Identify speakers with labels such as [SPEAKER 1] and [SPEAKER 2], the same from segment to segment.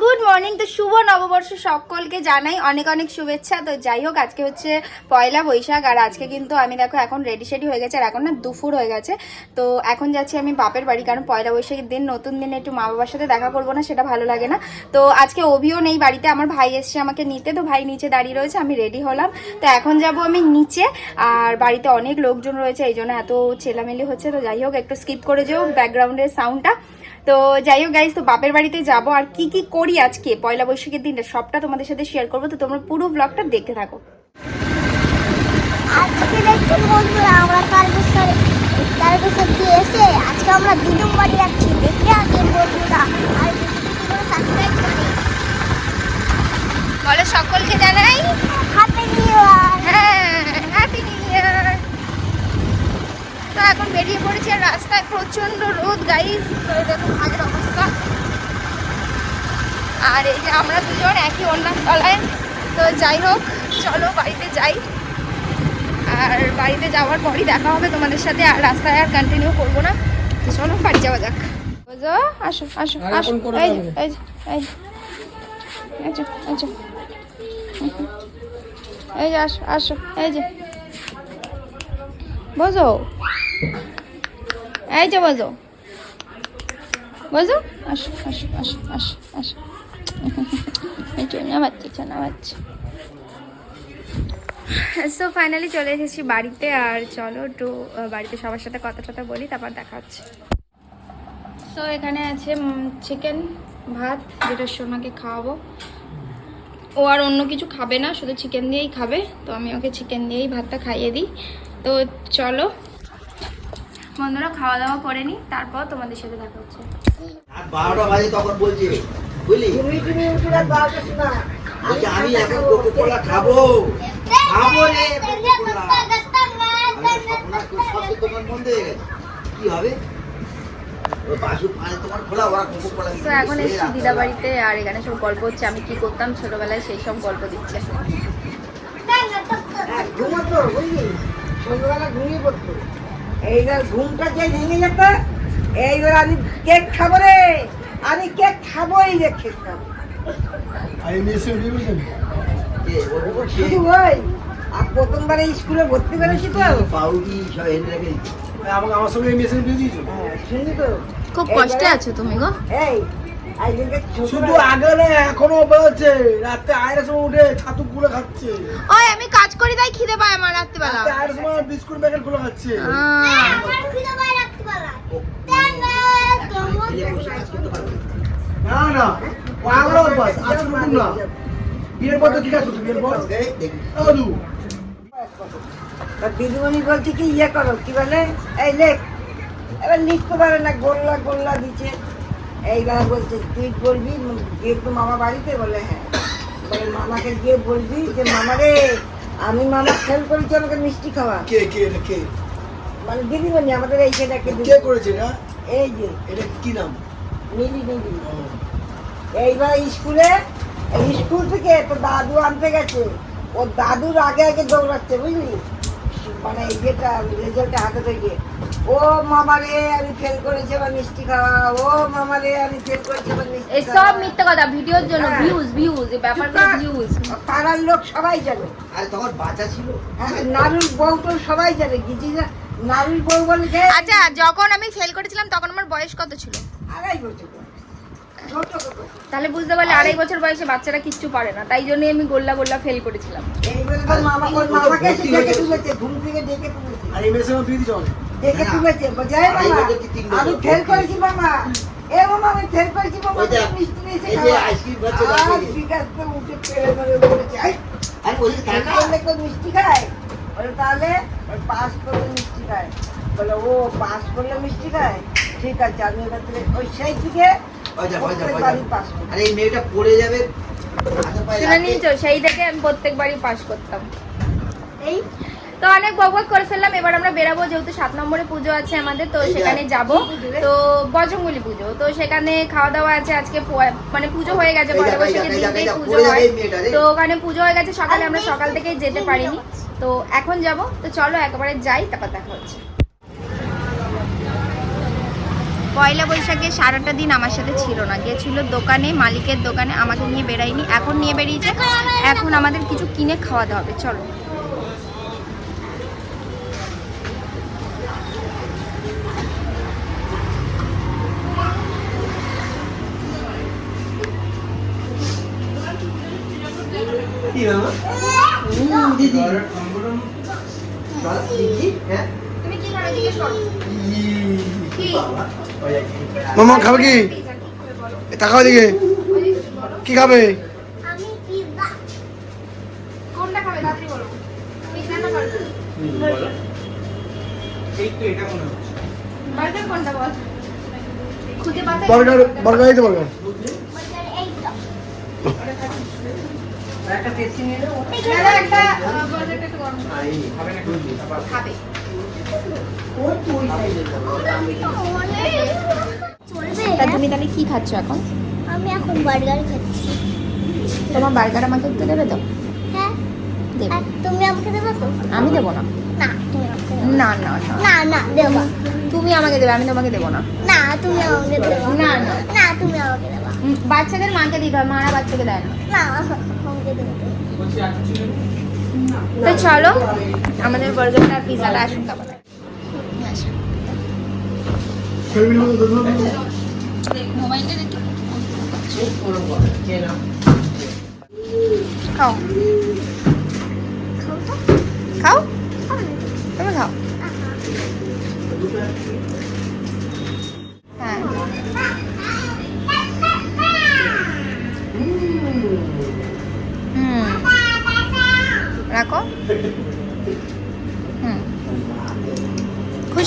[SPEAKER 1] তো শুভ নববর্ষ সকলকে জানাই অনেক অনেক শুভেচ্ছা। তো যাই হোক, আজকে হচ্ছে পয়লা বৈশাখ আর আজকে কিন্তু আমি দেখো এখন রেডি সেডি হয়ে গেছে আর এখন না দুপুর হয়ে গেছে। তো এখন যাচ্ছি আমি বাপের বাড়ি, কারণ পয়লা বৈশাখের দিন নতুন দিনে একটু মা বাবার সাথে দেখা করব না, সেটা ভালো লাগে না। তো আজকে অভিও নেই বাড়িতে, আমার ভাই এসছে আমাকে নিতে। তো ভাই নিচে দাঁড়িয়ে রয়েছে, আমি রেডি হলাম। তো এখন যাব আমি নিচে আর বাড়িতে অনেক লোকজন রয়েছে, এই জন্য এত ছেলামেলি হচ্ছে। তো যাই হোক, একটু স্কিপ করে যেও ব্যাকগ্রাউন্ডের সাউন্ডটা তো যাই হোক গাইজ তো বাপের বাড়িতে যাব। আর কি কি করি আজকে? পয়লা বৈশাখের দিনটা সবটা তোমাদের সাথে শেয়ার করব। তো তোমরা পুরো ব্লগটা দেখতে থাকো।
[SPEAKER 2] আজকে দেখছি বন্ধুরা, আমরা তারকেশ্বর দিয়ে এসে আজকে আমরা দিদুম বাড়ি যাচ্ছি দেখতে আগে বন্ধুরা আর বেশি বেশি করে সাবস্ক্রাইব করে
[SPEAKER 1] বলো সকলকে জানাই
[SPEAKER 2] হ্যাপি নিউ ইয়ার
[SPEAKER 1] হ্যাঁ হ্যাপি নিউ ইয়ার তো এখন বেরিয়ে পড়েছি আর রাস্তায় প্রচণ্ড রোদ গাইজ তো এই দেখো আগের অবস্থা। আর এই যে আমরা দুজন একই অন্য তলায় তো যাই হোক চলো বাড়িতে যাই। আর বাড়িতে যাওয়ার পরই দেখা হবে তোমাদের সাথে আর রাস্তায় আর কন্টিনিউ করব না। তো চলো বাড়ি যাওয়া যাক। বোঝো? আসো আসো আসো। এই এই। এই যে আসো আসো এই যে। বোঝো? এই যে বোঝো। বোঝো আসো আসো আসো আসো আসো। নামাচ্ছে সো ফাইনালি চলে এসেছি বাড়িতে আর চলো একটু বাড়িতে সবার সাথে কথা টথা বলি তারপর দেখা হচ্ছে। সো এখানে আছে চিকেন ভাত যেটা সোনাকে খাওয়াবো। ও আর অন্য কিছু খাবে না শুধু চিকেন দিয়েই খাবে। তো আমি ওকে চিকেন দিয়েই ভাতটা খাইয়ে দিই। তো চলো বন্ধুরা খাওয়া দাওয়া করে নিই তারপর তোমাদের সাথে দেখা হচ্ছে।
[SPEAKER 3] বারোটা বাজে তখন বলছে বুঝলি? আমি এখন কোকো খাব। খাব রে গেছে। কি হবে?
[SPEAKER 1] তো এখন এসেছি দিদা বাড়িতে আর এখানে সব গল্প হচ্ছে। আমি কি করতাম? ছোটবেলায় সেই সব গল্প দিচ্ছে।
[SPEAKER 4] ঘুমাতো ঘুমিয়ে পড়তো। এইবার ঘুমটা যে ভেঙে যেত এইবার আমি কেক খাব রে। আমি কেক কেক খাব।
[SPEAKER 5] আমি মেসে দিয়েছেন
[SPEAKER 3] কে ওর উপর কে?
[SPEAKER 4] শুধু ওই? আর প্রথমবারে স্কুলে ভর্তি করেছি তো।
[SPEAKER 3] পাউরুটি এনে রেখে
[SPEAKER 5] আমাকে আমার সঙ্গে মেসে দিয়ে দিয়েছ।
[SPEAKER 4] হ্যাঁ, শুনলি তো।
[SPEAKER 1] খুব কষ্টে আছো তুমি গো।
[SPEAKER 4] এই
[SPEAKER 5] শুধু আগে না এখনও বলছে রাতে আয়ের সময় উঠে ছাতু গুলো খাচ্ছে।
[SPEAKER 1] ওই আমি কাজ করি তাই খিদে পায় আমার রাত্রিবেলা
[SPEAKER 5] রাতে আয়ের সময় বিস্কুট প্যাকেটগুলো খাচ্ছে
[SPEAKER 3] কাজ না।
[SPEAKER 5] না না পাগল বাস আজকে নতুন না। বিয়ের পর তো কি কাজ করছ বিয়ের পর?
[SPEAKER 4] দিদিমণি বলছে কি ইয়ে করো কি বলে? এই লেখ। এবার লিখতে পারে না গোল্লা গোল্লা দিচ্ছে। এইবার বলছে তুই বলবি গিয়ে তো মামা বাড়িতে? বলে হ্যাঁ। মামাকে গিয়ে বলবি যে মামা রে আমি মামা খেল করেছি আমাকে মিষ্টি খাওয়া।
[SPEAKER 5] কে কে এটা কে?
[SPEAKER 4] মানে দিদিমণি আমাদের এইখানে একটা
[SPEAKER 5] কে করেছে এটা?
[SPEAKER 4] এই যে।
[SPEAKER 5] এটা কি নাম?
[SPEAKER 4] মিলি মিলি। এইবার স্কুলে এই স্কুল থেকে তো দাদু আনতে গেছে। ও দাদুর আগে আগে দৌড়াচ্ছে বুঝলি? মানে এই যেটা রেজাল্টে হাতে থেকে। ও মামা রে আমি ফেল করেছি আমার মিষ্টি খাওয়া। ও মামা রে আমি ফেল করেছি আমার মিষ্টি
[SPEAKER 1] এই সব। মিথ্যে কথা ভিডিওর জন্য
[SPEAKER 4] হ্যাঁ।
[SPEAKER 1] ভিউজ ভিউজ এই ব্যাপারগুলো ভিউজ
[SPEAKER 4] পাড়ার লোক সবাই জানে।
[SPEAKER 3] আরে তখন বাচ্চা ছিল।
[SPEAKER 4] হ্যাঁ, নারুর বউ তো সবাই জানে গিজি না নারুর বউ বলে যে
[SPEAKER 1] আচ্ছা যখন আমি ফেল করেছিলাম তখন আমার বয়স কত ছিল?
[SPEAKER 4] আড়াই বছর?
[SPEAKER 1] তাহলে বুঝতে পারলে আড়াই বছর বয়সে বাচ্চারা কিচ্ছু পারে না তাই জন্যই আমি গোল্লা গোল্লা ফেল করেছিলাম।
[SPEAKER 4] তো মামা মামাকে ডেকে তুলেছে ঘুম থেকে ডেকে তুলেছে।
[SPEAKER 5] আর এই মেসে?
[SPEAKER 4] দেখে বোঝাই
[SPEAKER 3] তিন বছর?
[SPEAKER 4] আমি ফেল করেছি মামা। এ মামা আমি ফেল করেছি তুমি মিষ্টি নিয়ে এসে খাওয়া। আর বিকাশ তো উঠে পেরে মেরে বলেছে। "আই,
[SPEAKER 3] আরে
[SPEAKER 4] কেউ মিষ্টি খায়। বলে তাহলে পাস করলে মিষ্টি খায়। বলে ও পাস করলে মিষ্টি খায়? ঠিক আছে আমি এবার থেকে ওই সেই
[SPEAKER 3] আরে এই মেয়েটা পড়ে যাবে।
[SPEAKER 1] শুনে। নিয়েছো সেই থেকে আমি প্রত্যেকবারই পাস করতাম। এই তো অনেক বকবক করে ফেললাম। এবার আমরা বেরাবো যেহেতু সাত নম্বরে পুজো আছে আমাদের তো সেখানে যাব। তো বজরঙ্গলি পুজো তো সেখানে খাওয়া দাওয়া আছে আজকে মানে পুজো হয়ে গেছে
[SPEAKER 3] দেখো,
[SPEAKER 1] বৈশাখের দিনটাই পুজো হয়। তো ওখানে পুজো হয়ে গেছে সকালে আমরা সকাল থেকেই যেতে পারিনি। তো এখন যাব তো চলো একবারে যাই তারপর দেখা হচ্ছে। পয়লা বৈশাখে সারাটা দিন আমার সাথে ছিল না গেছিল দোকানে মালিকের দোকানে আমাকে নিয়ে বেরাইনি এখন নিয়ে বেরিয়েছে এখন আমাদের কিছু কিনে খাওয়াতে হবে চলো।
[SPEAKER 5] কি মামা দিদি। দিদি হ্যাঁ?
[SPEAKER 1] তুমি কি খাবে কি?
[SPEAKER 6] মামা খাবে কি? তাকাও দিকে কি খাবে?
[SPEAKER 2] আমি পিৎজা
[SPEAKER 1] কোনটা খাবে? তাড়াতাড়ি বলো। পিৎজা না বার্গার
[SPEAKER 5] এই তো এটা মনে হচ্ছে
[SPEAKER 1] বার্গার কোনটা বল খুঁজে পাতা
[SPEAKER 6] বার্গার বার্গার এই তো বার্গার
[SPEAKER 2] বার্গার এই তো
[SPEAKER 4] একটা টেস্টি নিয়ে নেব
[SPEAKER 1] একটা বার্গারটা একটু গরম করো।
[SPEAKER 5] না
[SPEAKER 1] খাবে
[SPEAKER 4] ওই তো ওই সাইডে
[SPEAKER 2] চলবে
[SPEAKER 1] তা তুমি তাহলে কি খাচ্ছ এখন?
[SPEAKER 2] আমি এখন বার্গার খাচ্ছি।
[SPEAKER 1] তোমার বার্গার আমাকে একটু দেবে তো?
[SPEAKER 2] হ্যাঁ। তুমি আমাকে দেবে তো?
[SPEAKER 1] আমি দেবো না?
[SPEAKER 2] না দেবে
[SPEAKER 1] না। না না
[SPEAKER 2] না। না
[SPEAKER 1] তুমি আমাকে দেবে আমি তোমাকে দেবো না।
[SPEAKER 2] না তুমি আমাকে দেবা
[SPEAKER 1] না, না।
[SPEAKER 2] না। তুমি আমাকে দেবা
[SPEAKER 1] বাচ্চাদের মাকে দিতে হয় মারা বাচ্চাকে দেয় না।
[SPEAKER 2] না। দেবে তো।
[SPEAKER 1] চলো আমাদের বার্গারটা পিজাটা আসুন তারপরে খাও। খাও। তুমি খাও।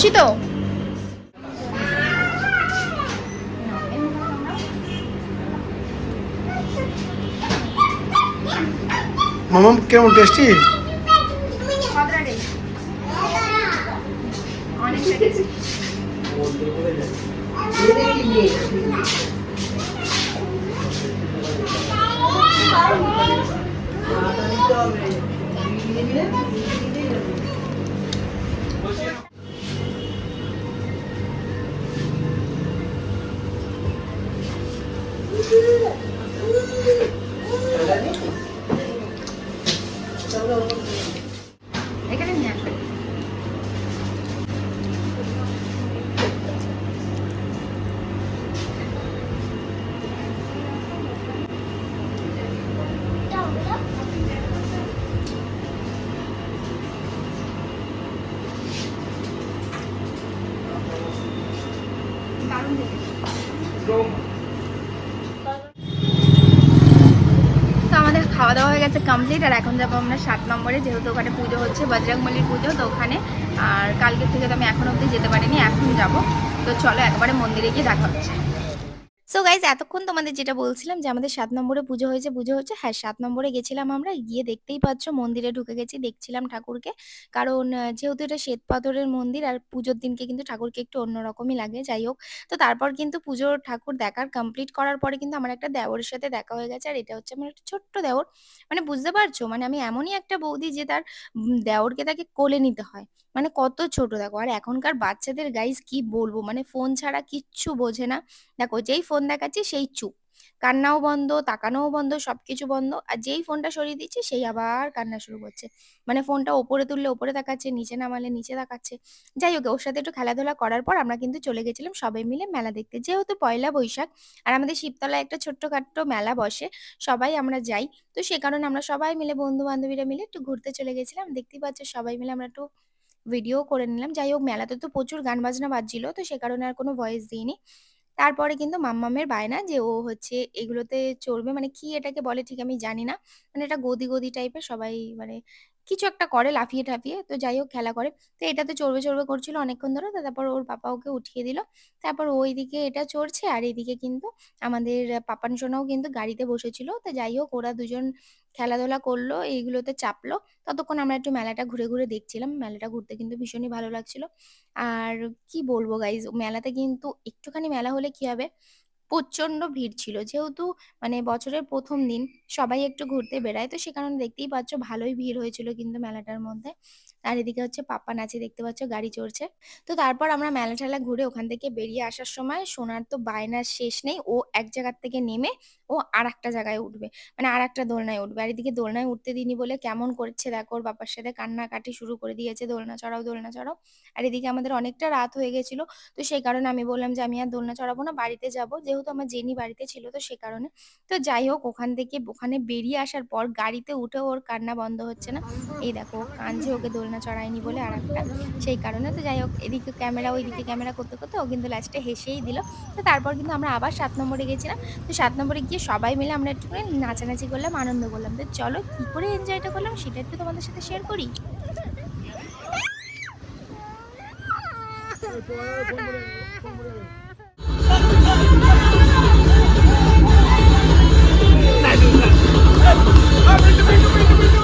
[SPEAKER 1] খুশি তো?
[SPEAKER 6] মামা কেমন টেস্টি
[SPEAKER 1] অনেকটা টেস্টি তো আমাদের খাওয়া দাওয়া হয়ে গেছে কমপ্লিট আর এখন যাব আমরা সাত নম্বরে, যেহেতু ওখানে পুজো হচ্ছে, বজরংবলির পুজো, তো ওখানে, আর কালকের থেকে তো আমি এখন অবধি যেতে পারিনি, এখন যাব। তো চলো একবারে মন্দিরে গিয়ে দেখা হচ্ছে। সো গাইজ এতক্ষণ তোমাদের যেটা বলছিলাম যে আমাদের সাত নম্বরে পুজো হয়েছে, পুজো হচ্ছে হ্যাঁ সাত নম্বরে গেছিলাম আমরা, গিয়ে দেখতেই পাচ্ছ মন্দিরে ঢুকে গেছি, দেখছিলাম ঠাকুরকে। কারণ যেহেতু এটা শ্বেত পাথরের মন্দির, আর পুজোর দিনকে কিন্তু ঠাকুরকে একটু অন্যরকমই লাগে, যাই হোক। তো তারপর কিন্তু পুজোর ঠাকুর দেখার কমপ্লিট করার পরে কিন্তু আমার একটা দেওরের সাথে দেখা হয়ে গেছে, আর এটা হচ্ছে আমার একটা ছোট্ট দেওর। মানে বুঝতে পারছ? মানে আমি এমনই একটা বৌদি যে তার দেওরকে তাকে কোলে নিতে হয়। মানে কত ছোট, দেখো। আর এখনকার বাচ্চাদের গাইজ কি বলব? মানে ফোন ছাড়া কিচ্ছু বোঝে না। দেখো, যেই ফোন দেখাচ্ছি, সেই চুপ। কান্নাও বন্ধ, তাকানোও বন্ধ, সবকিছু বন্ধ। আর যেই ফোনটা সরিয়ে দিচ্ছি, সেই আবার কান্না শুরু করছে। মানে ফোনটা ওপরে তুললে ওপরে তাকাচ্ছে, নিচে নামালে নিচে তাকাচ্ছে। যাই হোক, ওর সাথে একটু খেলাধুলা করার পর আমরা কিন্তু চলে গেছিলাম সবাই মিলে মেলা দেখতে। যেহেতু পয়লা বৈশাখ, আর আমাদের শিবতলায় একটা ছোট্টখাট্ট মেলা বসে, সবাই আমরা যাই। তো সে কারণে আমরা সবাই মিলে বন্ধু বান্ধবীরা মিলে একটু ঘুরতে চলে গেছিলাম। দেখতেই পাচ্ছ, সবাই মিলে আমরা একটু ভিডিও করে নিলাম। যাই হোক, মেলাতে তো প্রচুর গান বাজনা বাজছিল, তো সে কারণে আর কোনো ভয়েস দিইনি। তারপরে কিন্তু মাম্মামের বায়না যে ও হচ্ছে এগুলোতে চড়বে মানে কি এটাকে বলে ঠিক আমি জানি না মানে এটা গদি গদি টাইপের সবাই মানে কিছু একটা করে লাফিয়ে টাফিয়ে তো যাই হোক খেলা করে। তো এটাতে চড়বে চড়বে করছিল অনেকক্ষণ ধরে তারপর ওর পাপা ওকে উঠিয়ে দিল। তারপর ওইদিকে এটা চড়ছে, আর এইদিকে কিন্তু আমাদের পাপান সোনাও কিন্তু গাড়িতে বসেছিল। তো যাই হোক ওরা দুজন খেলাধুলা করল, এইগুলোতে চাপলো। ততক্ষণ আমরা একটু মেলাটা ঘুরে ঘুরে দেখছিলাম। মেলাটা ঘুরতে কিন্তু ভীষণই ভালো লাগছিল। আর কি বলব গাইজ মেলাতে কিন্তু একটুখানি মেলা হলে কি হবে? প্রচণ্ড ভিড় ছিল। যেহেতু মানে বছরের প্রথম দিন, সবাই একটু ঘুরতে বেড়ায়। তো সে কারণে দেখতেই পাচ্ছ ভালোই ভিড় হয়েছিল কিন্তু মেলাটার মধ্যে। আর এদিকে হচ্ছে পাপ্পা নাচে দেখতে পাচ্ছ, গাড়ি চড়ছে। তো তারপর আমরা মেলা ঠেলা ঘুরে ওখান থেকে বেরিয়ে আসার সময় সোনার তো বায়নার শেষ নেই, ও এক জায়গার থেকে নেমে ও আর একটা জায়গায় উঠবে মানে আর একটা দোলনায় উঠবে। আর এদিকে দোলনায় উঠতে দিনি বলে কেমন করছে দেখো, ওর বাবার সাথে কান্নাকাটি শুরু করে দিয়েছে, দোলনা চড়াও দোলনা চড়াও। আর এদিকে আমাদের অনেকটা রাত হয়ে গেছিল, তো সেই কারণে আমি বললাম যে আমি আর দোলনা চড়াবো না, বাড়িতে যাব। যেহেতু আমার জেনি বাড়িতে ছিল তো সে কারণে। তো যাই হোক, ওখান থেকে, ওখানে বেরিয়ে আসার পর গাড়িতে উঠেও ওর কান্না বন্ধ হচ্ছে না। এই দেখো কাঁদছে, ওকে দোলনা চড়ায়নি বলে আর একটা সেই কারণে তো যাই হোক এদিকে ক্যামেরা ওইদিকে ক্যামেরা করতে করতে ও কিন্তু লাস্টে হেসেই দিল তো তারপর কিন্তু আমরা আবার সাত নম্বরে গেছিলাম তো সাত নম্বরে গিয়ে সবাই মিলে আমরা একটুখানি নাচানাচি করলাম আনন্দ করলাম তো চলো কী করে এনজয়টা করলাম সেটা একটু তোমাদের সাথে শেয়ার করি
[SPEAKER 2] you.